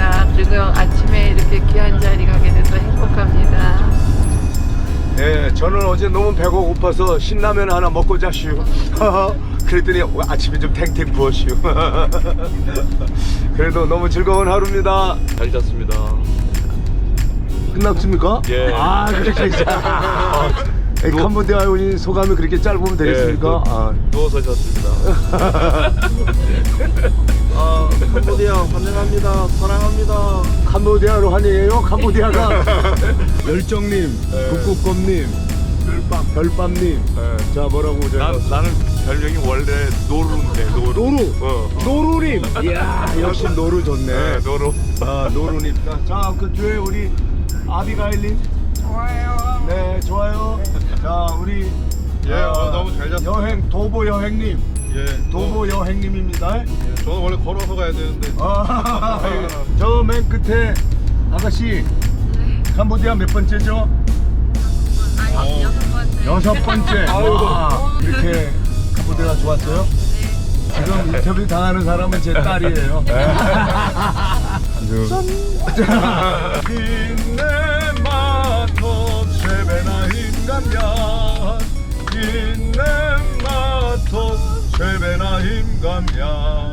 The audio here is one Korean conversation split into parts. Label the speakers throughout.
Speaker 1: 감사합니다. 그리고 아침에 이렇게 귀한 자리 가게 돼서 행복합니다.
Speaker 2: 네, 저는 어제 너무 배가 고파서 신라면 하나 먹고 자시오. 그랬더니 아침에 좀 탱탱 부었시오. 그래도 너무 즐거운 하루입니다.
Speaker 3: 잘 잤습니다.
Speaker 2: 끝났습니까?
Speaker 3: 예.
Speaker 2: 아, 그렇게. 아, 에, 캄보디아에 오신 소감이 그렇게 짧으면 되겠습니까?
Speaker 3: 예,
Speaker 2: 아,
Speaker 3: 누워서 잤습니다. 환영합니다. 사랑합니다.
Speaker 2: 캄보디아로 환영해요. 캄보디아가 열정님, 북극곰님, 별밤, 별밤님.
Speaker 3: 예.
Speaker 2: 자 뭐라고 저
Speaker 3: 난, 나는 별명이 원래 노루인데, 노루.
Speaker 2: 노루,
Speaker 3: 어.
Speaker 2: 노루님. 이야, 역시 노루 좋네.
Speaker 3: 네, 노루.
Speaker 2: 아, 노루님. 자, 그 뒤에 우리 아비가일님. 좋아요. 네, 좋아요. 자, 우리
Speaker 3: 예,
Speaker 2: 아,
Speaker 3: 어, 너무 잘 잤습니다.
Speaker 2: 여행 도보 여행님,
Speaker 3: 예.
Speaker 2: 도보 여행님입니다.
Speaker 3: 예, 저는 원래 걸어서 가야 되는데.
Speaker 2: 아, 저 맨 끝에 아가씨 캄보디아 몇 번째죠?
Speaker 3: 어,
Speaker 2: 여섯 번째. 와, 이렇게 캄보디아 좋았어요? 지금 인터뷰 당하는 사람은 제 딸이에요. 인내 마토 세베나 힘감야 인내 마토 세베나 힘감야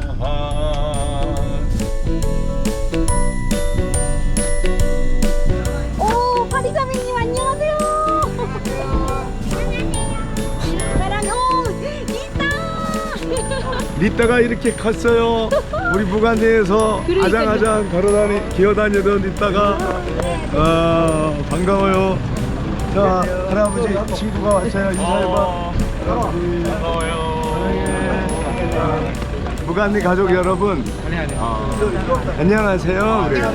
Speaker 4: 오, 파리자매님 안녕하세요. 사랑해. 오, 있다.
Speaker 2: 리따가 이렇게 컸어요. 우리 무관리에서 아장아장 걸어다니 기어다니던 리따가 아 반가워요. 자 할아버지 친구가 왔어요. 인사해봐. 할아버지.
Speaker 3: 반가워요.
Speaker 2: 무관리 가족 여러분. 안녕하세요. 그래요.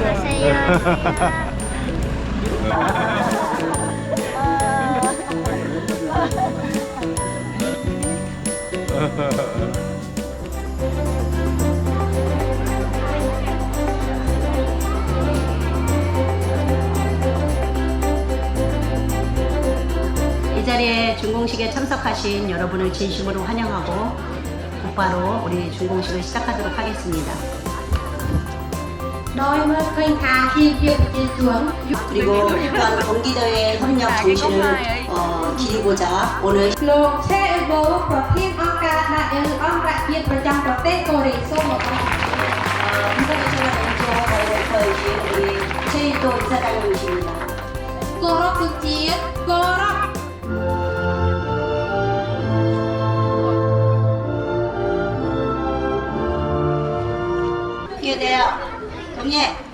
Speaker 5: 이 자리에 준공식에 참석하신 여러분을 진심으로 환영하고 곧바로 우리 준공식을 시작하도록 하겠습니다.
Speaker 4: ដោយមើលឃើញថាជាជាប្រជាជន
Speaker 5: 그리고 또한 경기도의 협력 정신을 어, 기리고자 오늘
Speaker 4: លោកឆេអ៊ូបូប្រធានអង្គការដាក់យើងអង្គរជាតិប្រចាំប្រទេសកូរ៉េសូមអរគុណ
Speaker 5: 인사교체가 연주하고 있어야지 우리 최일도 이사장님이십니다.
Speaker 4: គោរពទុជាតិគោរព
Speaker 5: 기회돼요. 동예.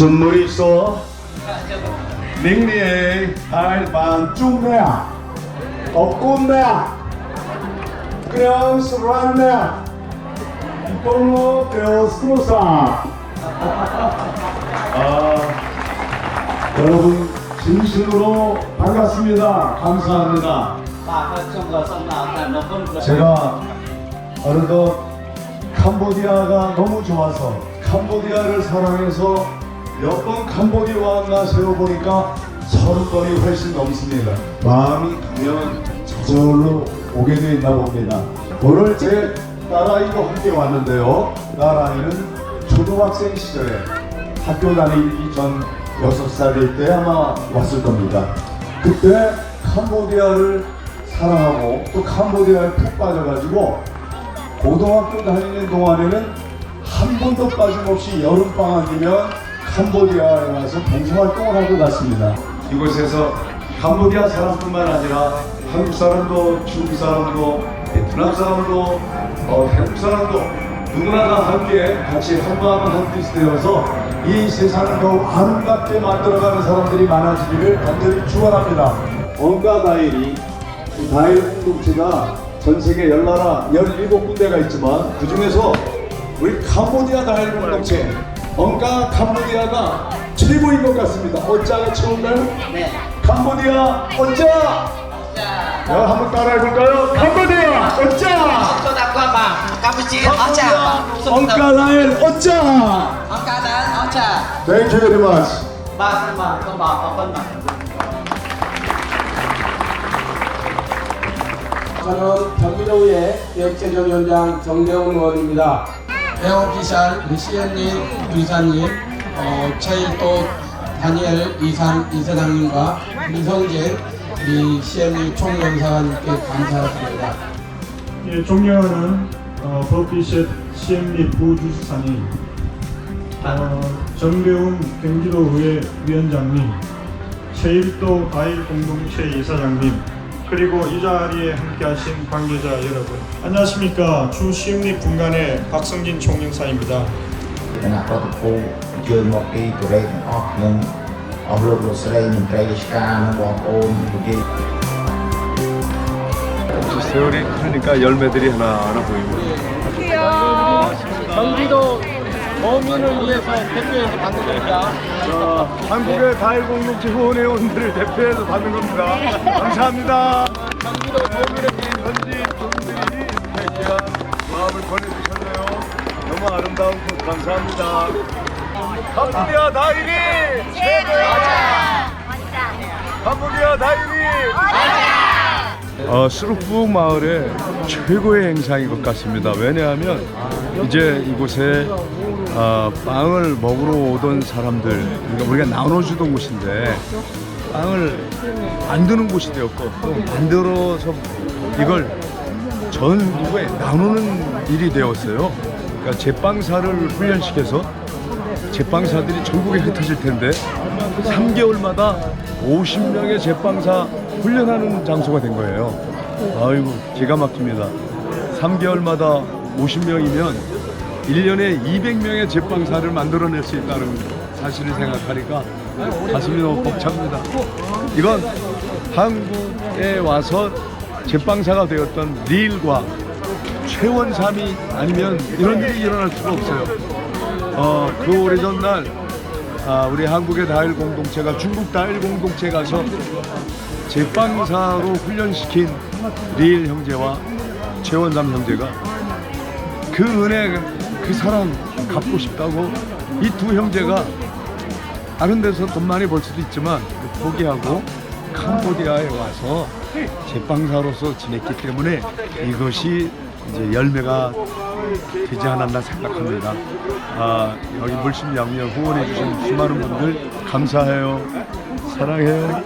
Speaker 2: 준물이 있어. 닝니에 할반 쭉내야. 없군내야. 그냥 스란내야. 이걸로 되어 스로사. 아, 여러분 진심으로 반갑습니다. 감사합니다. 제가 어느덧 캄보디아가 너무 좋아서 캄보디아를 사랑해서 몇번 캄보디아 왔나 세어보니까 서른 번이 훨씬 넘습니다. 마음이 가면 저절로 오게 돼 있나 봅니다. 오늘 제 딸아이도 함께 왔는데요. 딸아이는 초등학생 시절에 학교 다니기 전 6살일 때 아마 왔을 겁니다. 그때 캄보디아를 사랑하고 또 캄보디아에 푹 빠져가지고 고등학교 다니는 동안에는 한 번도 빠짐없이 여름방학이면
Speaker 6: 캄보디아에 와서 봉사활동을 하고 갔습니다.
Speaker 2: 이곳에서 캄보디아 사람뿐만 아니라 한국 사람도 중국 사람도 베트남 사람도 어, 태국 사람도 누구나 다 함께 같이 한마음 한뜻이 되어서 이 세상을 더욱 아름답게 만들어가는 사람들이 많아지기를 간절히 축원합니다. 언가 다일이 이 다일 공동체가 전 세계 열나라 17군데가 있지만 그 중에서 우리 캄보디아 다일 공동체 언가 캄보디아가 최고인 것 같습니다. 어짜가 최고인가요? 네. 캄보디아 어짜! 야, 한번 따라 해볼까요? 캄보디아 어짜! 다일 어짜!
Speaker 7: Ông ca đến Ocha
Speaker 2: Thank you very much.
Speaker 8: 저는 경기도의 기획재정위원장 정대훈 의원입니다. 우리 시연님, 이사님, 어, 최일도 다니엘 이산 이사장님과 이성진 우리 시연님 총영사관님께 감사드립니다.
Speaker 9: 예, 존경하는 어, 버피셋 CMD 부주지사님, 어, 정배운 경기도의회 위원장님, 최일도 과일 공동체 이사장님, 그리고 이 자리에 함께하신 관계자 여러분 안녕하십니까 주시립 분간의 박성진 총영사입니다.
Speaker 10: Dengan apa tu, jual moki tu lain, oh, yang Allah lu selain menteri sekarang, wakom begitu.
Speaker 2: 세월이 크니까 열매들이 하나하나 보이고. 안녕하세요.
Speaker 3: 경기도 어민을 위해서 대표해서 받는 겁니다.
Speaker 2: 자, 한국의 다일 공동체 후원회원들을 대표해서 받는 겁니다. 감사합니다.
Speaker 3: 경기도 도민을
Speaker 2: 현지 분들이 귀한 마음을 보내주셨네요. 너무 아름다운 곳 감사합니다. 캄보디아 다일이 최고야! 캄보디아 다일이 어, 수룩부 마을의 최고의 행사인 것 같습니다. 왜냐하면 이제 이곳에 어, 빵을 먹으러 오던 사람들, 그러니까 우리가 나눠주던 곳인데 빵을 만드는 곳이 되었고 또 만들어서 이걸 전국에 나누는 일이 되었어요. 그러니까 제빵사를 훈련시켜서 제빵사들이 전국에 흩어질 텐데 3개월마다 50명의 제빵사 훈련하는 장소가 된 거예요. 아이고 기가 막힙니다. 3개월마다 50명이면 1년에 200명의 제빵사를 만들어낼 수 있다는 사실을 생각하니까 가슴이 너무 벅찹니다. 이건 한국에 와서 제빵사가 되었던 릴과 최원삼이 아니면 이런 일이 일어날 수가 없어요. 어, 그 오래전 날 아, 우리 한국의 다일 공동체가 중국 다일 공동체 가서 제빵사로 훈련시킨 릴 형제와 최원삼 형제가 그 은혜 그 사랑 갚고 싶다고 이 두 형제가 다른 데서 돈 많이 벌 수도 있지만 포기하고 캄보디아에 와서 제빵사로서 지냈기 때문에 이것이 이제 열매가 되지 않았나 생각합니다. 아, 여기 물심 양면 후원해 주신 수많은 분들 감사해요. 사랑해요.